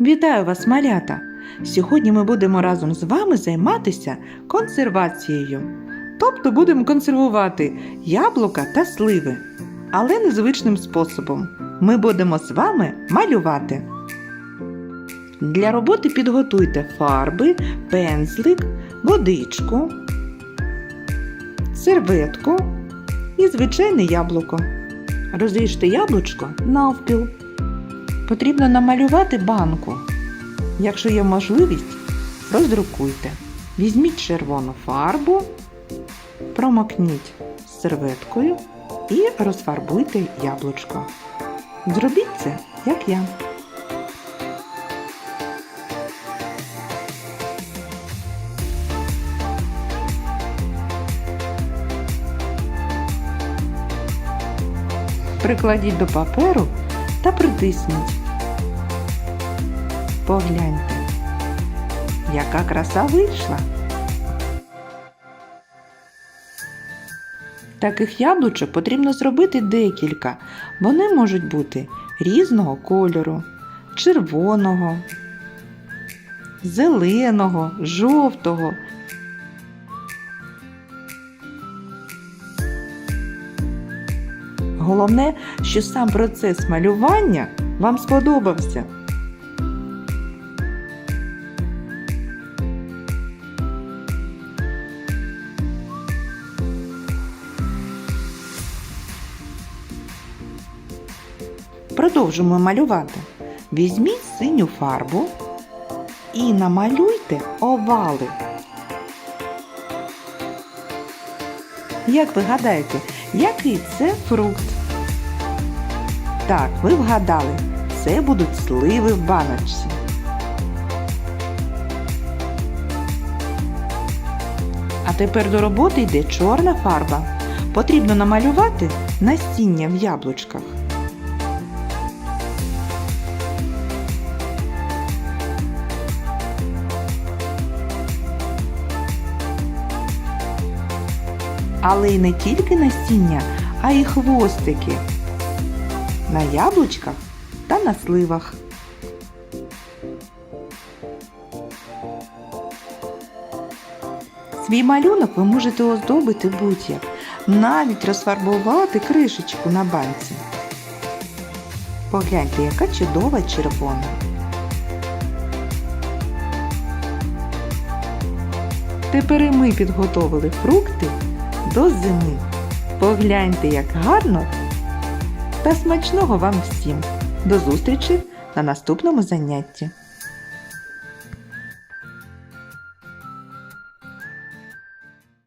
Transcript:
Вітаю вас, малята! Сьогодні ми будемо разом з вами займатися консервацією. Тобто будемо консервувати яблука та сливи, але незвичним способом. Ми будемо з вами малювати. Для роботи підготуйте фарби, пензлик, водичку, серветку і звичайне яблуко. Розріжте яблучко навпіл. Потрібно намалювати банку. Якщо є можливість, роздрукуйте. Візьміть червону фарбу, промокніть серветкою і розфарбуйте яблучко. Зробіть це, як я. Прикладіть до паперу та притисніть. Погляньте, яка краса вийшла. Таких яблучок потрібно зробити декілька. Вони можуть бути різного кольору, червоного, зеленого, жовтого. Головне, що сам процес малювання вам сподобався. Продовжимо малювати. Візьміть синю фарбу і намалюйте овали. Як ви гадаєте, який це фрукт? Так, ви вгадали, це будуть сливи в баночці. А тепер до роботи йде чорна фарба. Потрібно намалювати насіння в яблучках. Але й не тільки насіння, а й хвостики на яблучках та на сливах. Свій малюнок ви можете оздобити будь-як, навіть розфарбувати кришечку на банці. Погляньте, яка чудова червона. Тепер і ми підготовили фрукти до зими. Погляньте, як гарно та смачного вам всім. До зустрічі на наступному занятті.